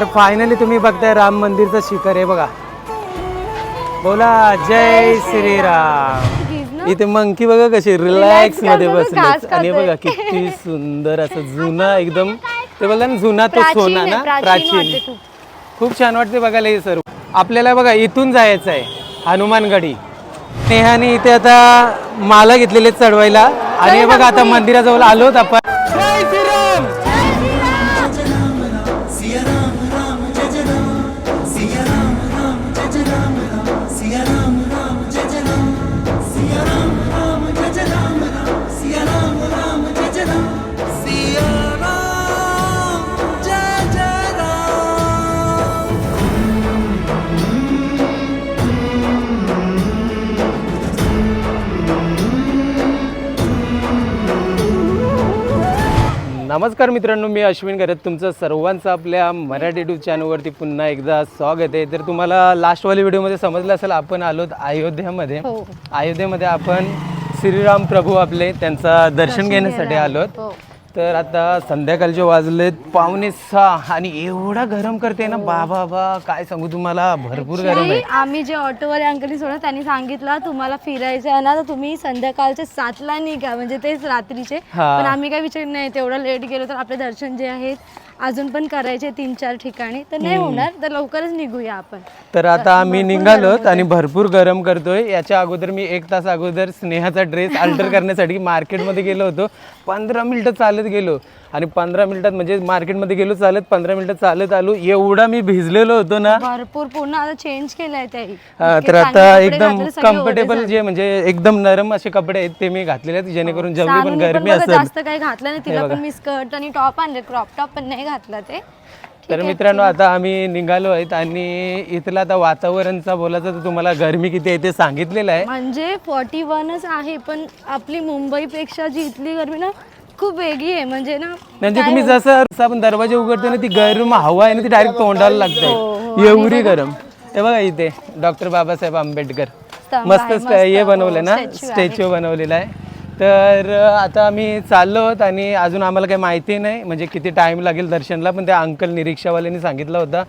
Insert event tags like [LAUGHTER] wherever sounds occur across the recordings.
तर फायनली तुम्ही बघताय राम मंदिरचं शिखर आहे बघा. बोला जय श्रीराम. इथे मंकी बघा कशी रिलॅक्समध्ये बसले आणि. बघा किती [LAUGHS] सुंदर असं जुना एकदम. ते बोलतात ना जुना तो सोना ना? प्राचीन खूप. छान वाटते बघायला हे सर्व. आपल्याला बघा इथून जायचं आहे हनुमानगडी नेहाने इथे आता माला घेतलेले चढवायला. आणि हे बघा आता मंदिराजवळ आलोत आपण. नमस्कार मित्रांनो मी अश्विन करत तुमचं सर्वांचं आपल्या मराठी यूट्यूब चॅनलवरती पुन्हा एकदा स्वागत आहे. तर तुम्हाला लास्टवाली व्हिडिओमध्ये समजलं असेल आपण आलोत अयोध्यामध्ये. हो. अयोध्येमध्ये आपण श्रीराम प्रभू आपले त्यांचा दर्शन घेण्यासाठी आलोत. तर आता संध्याकाळचे वाजलेत पावणे सहा आणि एवढा गरम करते ना बाबा बा काय सांगू तुम्हाला? भरपूर गरम आहे. आम्ही जे ऑटोवाले अंकली सोडा त्यांनी सांगितलं तुम्हाला फिरायचं आहे ना तर तुम्ही संध्याकाळचे सातला निघा म्हणजे तेच रात्रीचे. हा. पण आम्ही काय विचार नाही तेवढं लेट गेलो तर आपले दर्शन जे आहेत अजून पण करायचे तीन चार ठिकाणी. तर नाही होणार तर लवकरच निघूया आपण. तर आता आम्ही निघालोत आणि भरपूर गरम करतोय. याच्या अगोदर मी एक तास अगोदर स्नेहाचा ड्रेस अल्टर [LAUGHS] करण्यासाठी मार्केटमध्ये गेलो होतो. पंधरा मिनिटं चालत गेलो. आणि पंधरा मिनिटात म्हणजे मार्केटमध्ये गेलो चालत पंधरा मिनिटं चालत आलो. एवढा मी भिजलेलो होतो ना. भरपूर पूर्ण आता चेंज केलंय हा, तर आता एकदम कम्फर्टेबल. जे म्हणजे एकदम नरम असे कपडे आहेत ते मी घातलेले आहेत जेणेकरून जेवढी पण गरमी असेल. जास्त काही घातलं नाही. तिला पण मी स्कर्ट आणि टॉप आणले. क्रॉप टॉप पण नाही घातला ते. तर मित्रांनो आता आम्ही निघालो आहेत आणि इथलं आता वातावरणचा बोलायचं तर तुम्हाला गरमी किती आहे ते सांगितलेलं आहे. म्हणजे फॉर्टी वनच आहे पण आपली मुंबईपेक्षा जी इथली गरमी ना खूप वेगळी आहे. म्हणजे ना म्हणजे तुम्ही जसं जसं आपण दरवाजे उघडतो ना ती गरम हवा आहे ना ती डायरेक्ट तोंडाला लागते. एवढी गरम. हे बघा इथे डॉक्टर बाबासाहेब आंबेडकर. मस्त हे बनवलं हो, ना. स्टॅच्यू बनवलेला आहे. तर आता आम्ही चाललो आहोत आणि अजून आम्हाला काही माहिती नाही. म्हणजे किती टाईम लागेल दर्शनला पण त्या अंकल निरीक्षावाल्यांनी सांगितलं होतं.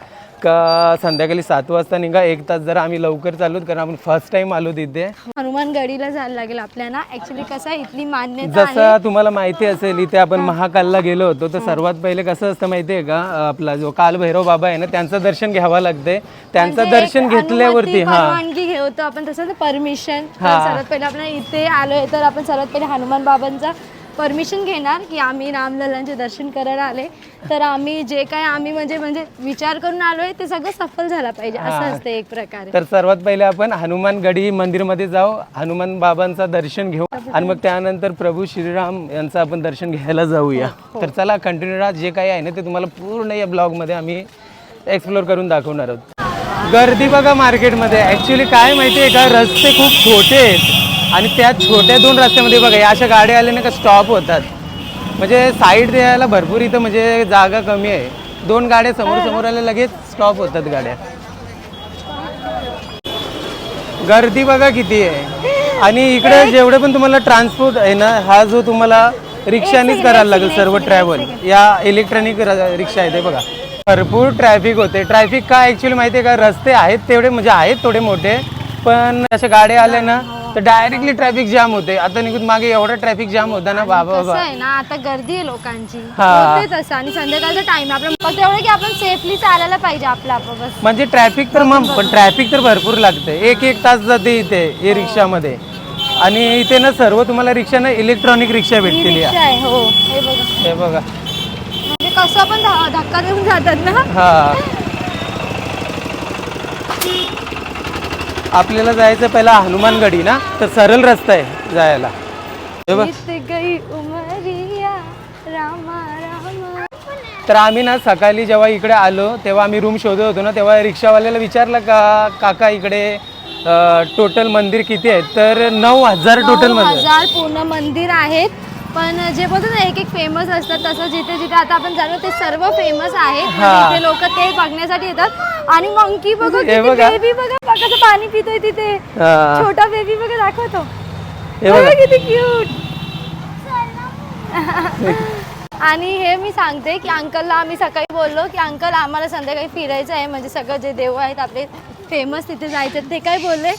का संध्याकाळी सात वाजता निघा एक तास जरा आम्ही लवकर चाललो कारण आपण फर्स्ट टाइम आलो तिथे. हनुमान गडीला जायला लागेल आपल्याला. ऍक्च्युली कसं आहे, इथली मान्यता आहे जसं तुम्हाला माहिती असेल इथे आपण महाकालला गेलो होतो तर सर्वात पहिले कसं असतं माहिती आहे का आपला जो काल भैरव बाबा आहे ना त्यांचं दर्शन घ्यावं लागतंय. त्यांचं म्हणजे दर्शन घेतल्यावरती हा. परवानगी घेतो आपण तसं परमिशन सर्वात पहिले आपण इथे आलोय तर आपण सर्वात पहिले हनुमान बाबांचा परमिशन घेणार की आम्ही रामलल्लांचे दर्शन करायला आले. तर आम्ही जे काय आम्ही म्हणजे म्हणजे विचार करून आलोय ते सगळं सफल झाला पाहिजे. असं असतं एक प्रकारे. तर सर्वात पहिले आपण हनुमान गडी मंदिरमध्ये जाऊ हनुमान बाबांचं दर्शन घेऊ आणि मग त्यानंतर प्रभू श्रीराम यांचं आपण दर्शन घ्यायला जाऊया. तर चला कंटिन्यू राहा. जे काही आहे ना ते तुम्हाला पूर्ण या ब्लॉगमध्ये आम्ही एक्सप्लोर करून दाखवणार आहोत. गर्दी बघा मार्केटमध्ये ॲक्च्युली काय माहिती आहे का? रस्ते खूप छोटे आहेत. आणि त्या छोट्या दोन रस्त्यामध्ये बघा या अशा गाड्या आल्या ना का स्टॉप होतात. म्हणजे साईड द्यायला भरपूर इथं म्हणजे जागा कमी आहे. दोन गाड्या समोर समोर आल्या लगेच स्टॉप होतात गाड्या. गर्दी बघा किती आहे. आणि इकडे जेवढे पण तुम्हाला ट्रान्सपोर्ट आहे ना हा जो तुम्हाला रिक्षानीच करायला लागेल सर्व ट्रॅव्हल या इलेक्ट्रॉनिक रिक्षा आहे ते बघा. भरपूर ट्रॅफिक होते. ट्रॅफिक का ऍक्च्युली माहिती आहे का? रस्ते आहेत तेवढे म्हणजे आहेत थोडे मोठे पण अशा गाड्या आल्या ना तर डायरेक्टली ट्रॅफिक जाम होते. आता निघून मागे एवढा ट्रॅफिक जाम होता ना बाबा कसं बाबा. आहे ना आता गर्दी आहे लोकांची. हा. होते तसं आणि संध्याकाळचा टाइम आपलं. फक्त एवढं की आपण सेफली चालायला पाहिजे आपलं आपण बस. म्हणजे ट्रॅफिक तर मग पण ट्रॅफिक तर भरपूर लागते एक एक तास जाते इथे हे रिक्षामध्ये आणि इथे ना सर्व तुम्हाला रिक्षा ना इलेक्ट्रॉनिक रिक्षा ही भेटतील या. रिक्षा आहे हो. हे बघा. हे बघा. म्हणजे कसं पण ध- धक्का देऊन जातात ना? हा. [LAUGHS] आपल्याला जायचं पहिला हनुमानगडी ना? तर सरळ रस्ता आहे जायला. तर आम्ही ना सकाळी जेव्हा इकडे आलो तेव्हा आम्ही रूम शोधत होतो ना तेव्हा रिक्षावाल्याला विचारलं का काका इकडे टोटल मंदिर किती आहेत तर नऊ हजार टोटल मंदिर. हजार पूर्ण मंदिर आहेत. पण जे बोलतो ना एक एक फेमस असतात तसं जिथे जिथे आता आपण जाणलो ते सर्व फेमस आहेत. हा. म्हणजे इथे लोक ते बघण्यासाठी येतात. आणि मंकी बघा हे बघा. बेबी बघा पाणी पितोय तिथे. हा. छोटा बेबी बघा दाखवतो. हे बघा. बघा किती क्यूट आणि हे मी सांगते की अंकलला आम्ही सकाळी बोललो की अंकल आम्हाला संध्याकाळी फिरायचं आहे. म्हणजे सगळं जे देव आहेत आपले फेमस तिथे जायचं ते काय बोलले?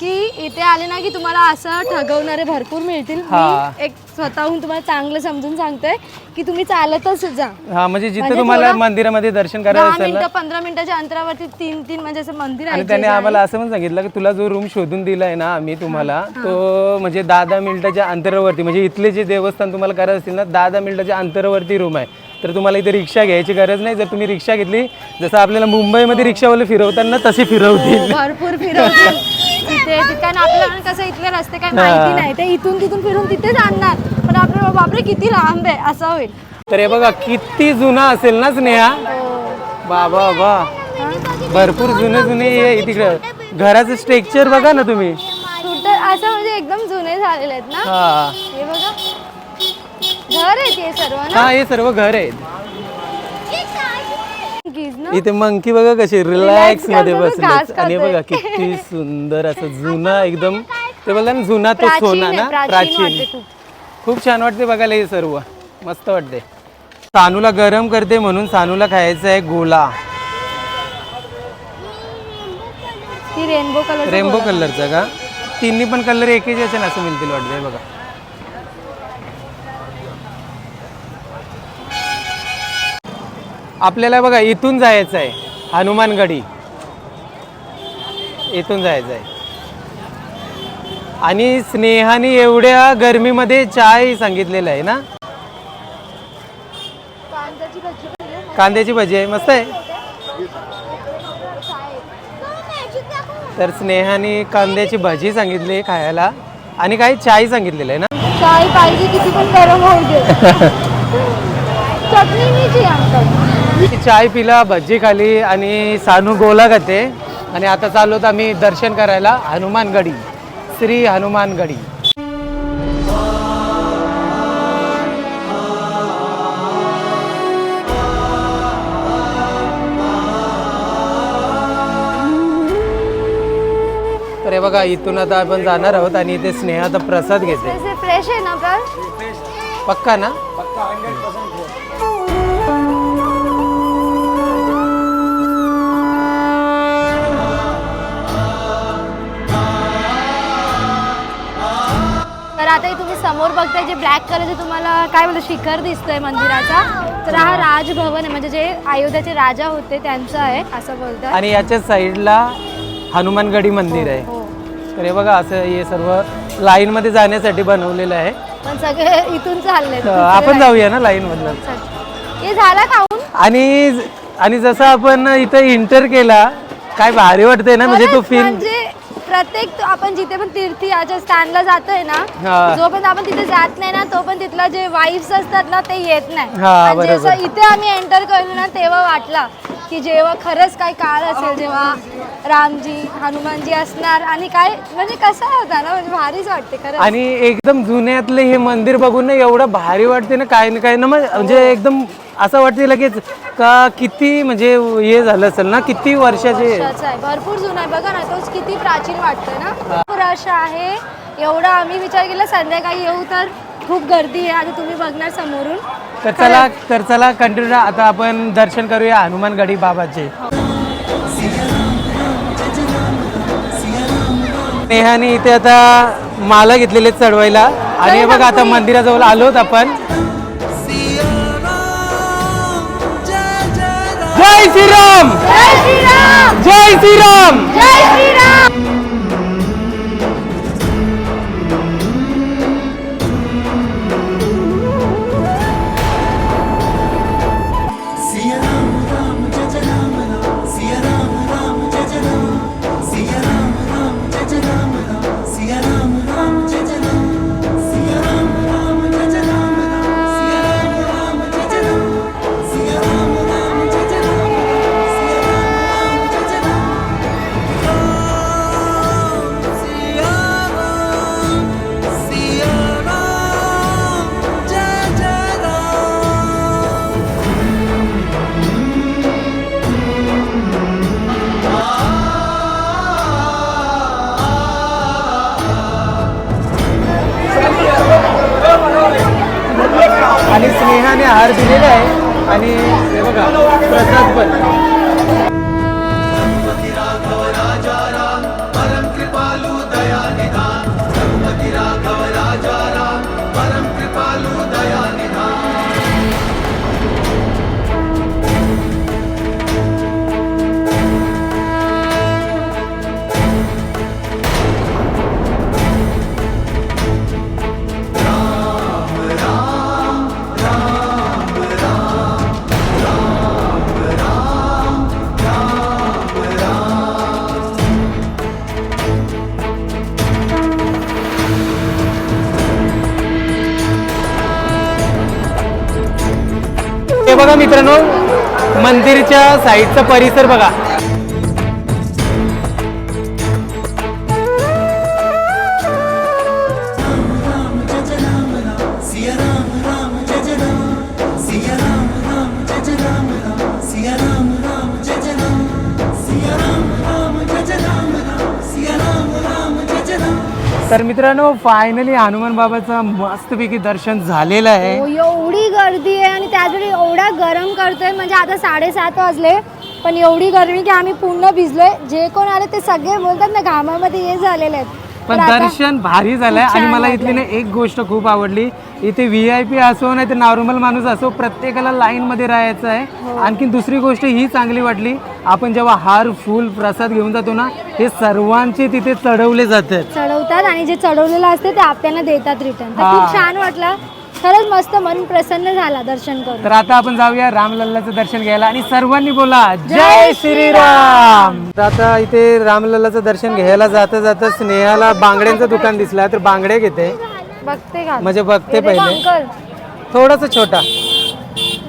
की इथे आले ना की तुम्हाला असं ठगवणारे भरपूर मिळतील. हा. मी एक स्वतःहून तुम्हाला चांगलं समजून सांगते की तुम्ही चालतच जा. हा म्हणजे जिथे म्हणजे तुम्हाला थोडं मंदिरामध्ये दर्शन करायचं दहा असेल ना मिनिटं पंधरा मिनिटाच्या अंतरावरती तीन तीन म्हणजे असं मंदिर आहे आणि त्याने आहे. आम्हाला असं पण सांगितलं की तुला जो रूम शोधून दिलाय ना आम्ही तुम्हाला तो म्हणजे दहा दहा मिनिटाच्या अंतरावरती म्हणजे इथले जे देवस्थान तुम्हाला करायचं असतील ना दहा दहा मिनिटाच्या अंतरावरती रूम आहे. तर तुम्हाला इथे रिक्षा घ्यायची गरज नाही. जर तुम्ही रिक्षा घेतली जसं आपल्याला मुंबईमध्ये रिक्षावाले फिरवताना तसे फिरवतील. हो, भरपूर फिरवतील. [LAUGHS] तिथे तिथे आपल्याला कसं इथले रस्ते काही माहिती नाही. ते इथून तिथून फिरून तिथेच आणणार पण आपल्याला बापरे किती लांब आहे. असं होईल. तर हे बघा किती जुना असेल ना स्नेहा? बाबा बा भरपूर जुने जुने हे तिकडे घराचं स्ट्रक्चर बघा ना तुम्ही. असं म्हणजे एकदम जुने झालेले आहेत ना? हा. हे बघा. घर आहे ते सर्व ना? हा हे सर्व घर आहेत. इथे मंकी बघा कशी रिलॅक्समध्ये बसले. आणि. बघा किती [LAUGHS] सुंदर असं जुना एकदम ते बोलतात ना जुना तो सोना ना? प्राचीन खूप. छान वाटते बघायला हे सर्व. मस्त वाटते. सानूला गरम करते म्हणून सानूला खायचा आहे गोला रेनबो कलर रेनबो कलरचा का? तिन्ही पण कलर एकच असं मिळतील वाटते बघा. आपल्याला बघा इथून जायचं आहे हनुमानगडी इथून जायचं आहे आणि स्नेहाने एवढ्या गरमीमध्ये चाय सांगितलेलं आहे ना? कांद्याची भजी आहे. मस्त आहे. तर स्नेहाने कांद्याची भजी सांगितली खायला. आणि काही चाय सांगितलेलं आहे ना? चाय पाहिजे किती पण गरम [LAUGHS] होऊ दे चटणी मीची अंकल ती चाय पिला भजी खाली आणि सानू गोला खाते आणि आता चाललो होतो आम्ही दर्शन करायला हनुमानगडी श्री हनुमानगडी. तर हे बघा इथून आता आपण जाणार आहोत आणि इथे स्नेहाचा प्रसाद घेते. फ्रेश आहे ना पक्का ना? तर आता हे तुम्ही समोर बघताय जे ब्लॅक कलरचे तुम्हाला काय बोलतो शिखर दिसतोय मंदिराचा. तर हा राजभवन आहे म्हणजे जे अयोध्याचे राजा होते त्यांचं आहे असं बोलतात. आणि याच्या साईडला हनुमानगडी मंदिर आहे. हो. तर हे बघा असं हे सर्व लाईन मध्ये जाण्यासाठी बनवलेलं आहे. पण सगळे इथून चालले आपण जाऊया ना लाईन मधनं. हे झाला आणि आणि जसं आपण इथं इंटर केला काय भारी वाटतंय ना म्हणजे तो फिल्म म्हणजे प्रत्येक तो आपण जिथे पण तीर्थी याच्या स्टँडला जातोय ना हा. जो पण आपण तिथे जात नाही ना तो पण तिथला जे वाईफ्स असतात ना ते येत नाही. हा, आणि बरोबर. जसं इथे आम्ही एंटर केलो ना तेव्हा वाटला की जेव्हा खरंच काय काळ असेल जेव्हा रामजी हनुमानजी असणार आणि काय म्हणजे कसं होता ना म्हणजे भारीच वाटते खरं आणि एकदम जुन्यातले हे मंदिर बघून ना एवढं भारी वाटते ना काय ना काय ना मग म्हणजे एकदम असं वाटते लगेच का किती म्हणजे हे झालं असेल ना किती वर्षाचे वर्षाचा आहे. भरपूर जुना आहे. बघा ना तोच किती प्राचीन वाटतोय ना. खूप रश आहे. एवढा आम्ही विचार केला संध्याकाळी येऊ तर खूप गर्दी आहे. आणि तुम्ही बघणार समोरून. तर चला तर चला कंटिन्यू आता आपण दर्शन करूया हनुमानगडी बाबाचे. नेहाने इथे आता माला घेतलेले चढवायला. आणि बघा आता मंदिराजवळ आलोत आपण. जय श्रीराम! जय श्रीराम! जय श्रीराम! हार दिलेला आहे. आणि हे बघा प्रसाद पण. बघा मित्रांनो मंदिरच्या साईडचा परिसर बघा. तर मित्रांनो फायनली हनुमान बाबाचं मस्तपैकी दर्शन झालेलं आहे. हो, एवढी गर्दी आहे आणि त्याचवेळी एवढा गरम करतोय म्हणजे आता साडेसात वाजले पण एवढी गर्मी की आम्ही पूर्ण भिजलोय. जे कोण आले ते सगळे बोलतात ना घामामध्ये हे झालेले आहेत. पण आता- दर्शन भारी झालंय. खूप आणि छान मला इथली ना एक गोष्ट खूप आवडली. इथे व्ही आय पी असो नाही तर नॉर्मल माणूस असो प्रत्येकाला लाईन मध्ये राहायचं आहे. हो. आणखी दुसरी गोष्ट ही चांगली वाटली. आपण जेव्हा हार फुल प्रसाद घेऊन जातो ना हे सर्वांचे तिथे चढवले जातात. चढवतात आणि जे चढवलेलं असते ते आपल्याला देतात रिटर्न तर हा. खूप छान वाटलं. खरंच मस्त मन प्रसन्न झाला दर्शन करून. तर आता आपण जाऊया रामलल्लाचं दर्शन घ्यायला आणि सर्वांनी बोला जय श्रीराम. तर आता इथे रामलल्लाचं दर्शन घ्यायला जाता जाता स्नेहाला बांगड्यांचं दुकान दिसलं तर बांगड्या घेते. बघते का? म्हणजे बघते देखो पहिले. अंकल. थोडस छोटा.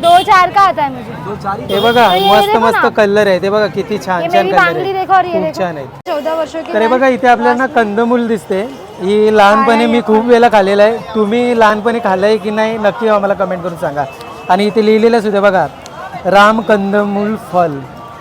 दो चार का आता है मुझे हे बघा ये मस्त देखो मस्त ना. कलर आहे. ते बघा किती ये छान छान मेरी कलर बांगड़ी देखो और ये खूप देखो. छान आहेत चौदह वर्षों की तर हे बघा इथे आपल्याला कंदमूल दिसते. ही लहानपणी मी खूप वेळेला खाल्लेलं आहे. तुम्ही लहानपणी खाल्लंय की नाही नक्की आम्हाला कमेंट करून सांगा. आणि इथे लिहिलेलं सुद्धा बघा राम कंदमूल फल.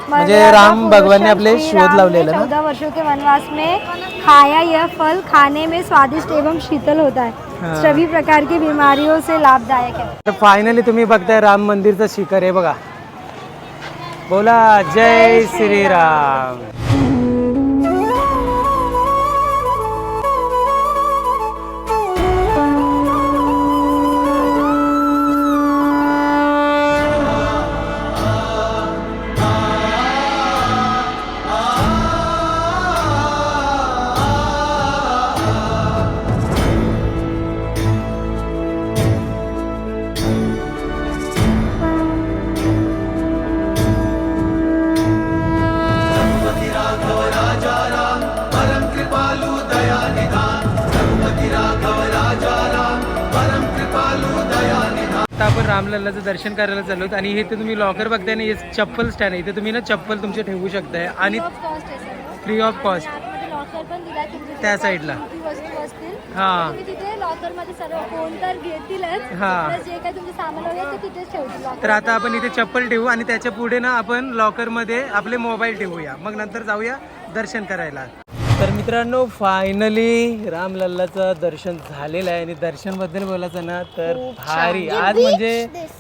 म्हणजे राम आपले श्री शोध ने लावलेलं ना? चौदह वर्षों के वनवास में खाया यह फल खाने में स्वादिष्ट एवं शीतल होता है. हाँ। सभी प्रकार की बीमारियों से लाभदायक है. तर फायनली तुम्ही बघताय राम मंदिरचं शिखर आहे बघा. बोला जय श्रीराम. रामलल्लाचं दर्शन करायला चाललो आणि इथे तुम्ही लॉकर बघताय ना हे चप्पल स्टँड आहे. इथे तुम्ही ना चप्पल तुमचे ठेवू शकताय. आणि फ्री ऑफ कॉस्ट त्या साईडला हा. तर हा. तर तर आता आपण इथे चप्पल ठेवू आणि त्याच्या पुढे ना आपण लॉकरमध्ये आपले मोबाईल ठेवूया. मग नंतर जाऊया दर्शन करायला. तर मित्रांनो फायनली रामलल्लाचं दर्शन झालेलं आहे आणि दर्शनबद्दल बोलायचं ना तर भारी. आज म्हणजे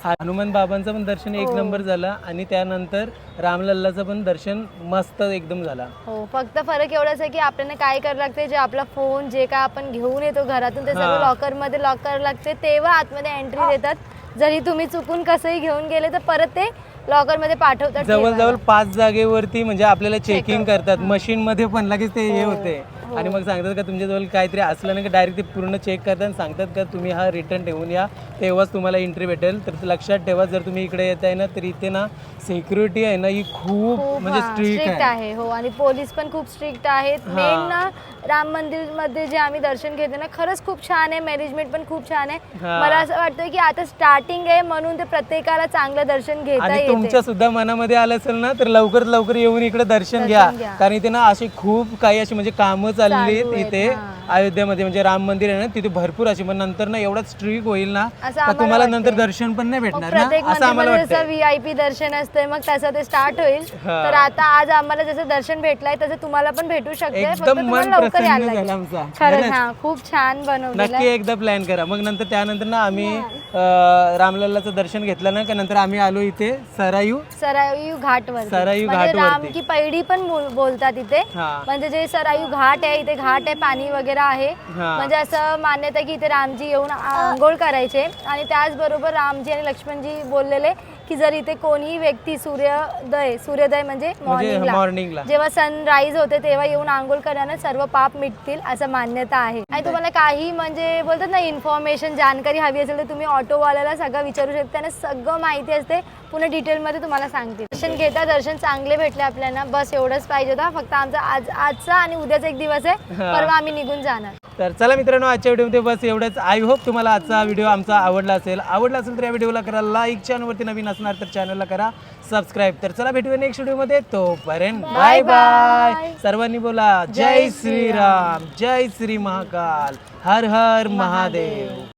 हनुमान बाबांचं पण दर्शन एक नंबर झालं आणि त्यानंतर रामलल्लाचं पण दर्शन मस्त एकदम झाला. हो फक्त फरक एवढाच आहे की आपल्याला काय करावं लागते जे आपला फोन जे काय आपण घेऊन येतो घरातून ते सगळं हा. लॉकरमध्ये लॉक करावं लागते तेव्हा आतमध्ये एंट्री देतात. जरी तुम्ही चुकून कसंही घेऊन गेले तर परत ते लॉकरमध्ये पाठवतात जवळजवळ. पाच जागेवरती म्हणजे आपल्याला चेकिंग करतात. मशीन मध्ये पण लगेच ते हे होते. आणि मग सांगतात का तुमच्याजवळ काहीतरी असलं नाही का डायरेक्ट ते पूर्ण चेक करतात आणि सांगतात का तुम्ही हा रिटर्न ठेवून या तेव्हाच तुम्हाला एंट्री भेटेल. तर लक्षात ठेवा जर तुम्ही इकडे येत आहे ना तर इथे ना सिक्युरिटी आहे ना ही खूप म्हणजे हा, स्ट्रिक्ट आहे. हो. आणि पोलीस पण खूप स्ट्रिक्ट आहेत. हा. मेन ना राम मंदिरमध्ये जे आम्ही दर्शन घेतो ना खरंच खूप छान आहे मॅनेजमेंट पण खूप छान आहे. हा. मला असं वाटतं की आता स्टार्टिंग आहे म्हणून ते प्रत्येकाला चांगलं दर्शन घेता आणि तुमच्या सुद्धा मनामध्ये आलं असेल ना तर लवकरात लवकर येऊन इकडे दर्शन घ्या. कारण इथे ना असे खूप काही अशी म्हणजे कामं चालली चालू आहेत, इथे हा. अयोध्येमध्ये म्हणजे राम मंदिर आहे ना तिथे भरपूर अशी मग नंतर ना एवढं स्ट्रिक होईल ना असं का आम्हाला तुम्हाला वाटतंय. नंतर दर्शन पण नाही भेटणार ना असं आम्हाला मंदिरमध्ये जसं वाटतं व्ही आय पी दर्शन असते मग तसं ते स्टार्ट होईल हा. तर आता आज आम्हाला जसं दर्शन भेटलंय तसं तुम्हाला पण भेटू शकते फक्त मन तुम्हाला लवकर प्रसन्न यायला झालं लागेल. आमचा खरंच खरंच. हा खूप छान बनवलेलं नक्की आहे. एकदा प्लॅन करा मग नंतर त्यानंतर ना आम्ही रामलल्लाचं दर्शन घेतलं ना का नंतर आम्ही आलो इथे सरायू? सरायू घाट वर सरायू म्हणजे घाटवरती. राम की पैडी पण बोल- बोलतात इथे. हा. म्हणजे जे सरायू घाट आहे इथे घाट आहे पाणी वगैरे आहे. हा. म्हणजे असं मान्यता आहे की इथे रामजी येऊन आंघोळ करायचे. आणि त्याचबरोबर रामजी आणि लक्ष्मणजी बोललेले की जर इथे कोणीही व्यक्ती सूर्योदय सूर्योदय म्हणजे म्हणजे मॉर्निंगला मॉर्निंगला जेव्हा सनराईज होते तेव्हा येऊन आंघोळ करण्यानं सर्व पाप मिटतील असं मान्यता आहे. आणि तुम्हाला काही म्हणजे बोलतात ना इन्फॉर्मेशन जानकारी हवी असेल तर तुम्ही ऑटोवाल्याला सगळं विचारू शकता. त्यांना सगळं माहिती असते. पुन्हा डिटेलमध्ये तुम्हाला सांगतील दर्शन घेता दर्शन चांगले भेटले आपल्याला. बस एवढंच पाहिजे होता. फक्त आमचा आज आजचा आणि उद्याचा एक दिवस आहे. परवा आम्ही निघून जाणार. तर चला मित्रांनो आजच्या व्हिडिओमध्ये बस एवढंच. आय होप तुम्हाला आजचा व्हिडिओ आमचा आवडला असेल. आवडला असेल तर या व्हिडिओला करा लाईक चॅनलवरती नवीन असणार तर चॅनलला करा सबस्क्राईब तर चला भेटूया नेक्स्ट व्हिडिओमध्ये. तोपर्यंत बाय बाय सर्वांनी बोला जय श्रीराम जय श्री महाकाल. हर हर महादेव.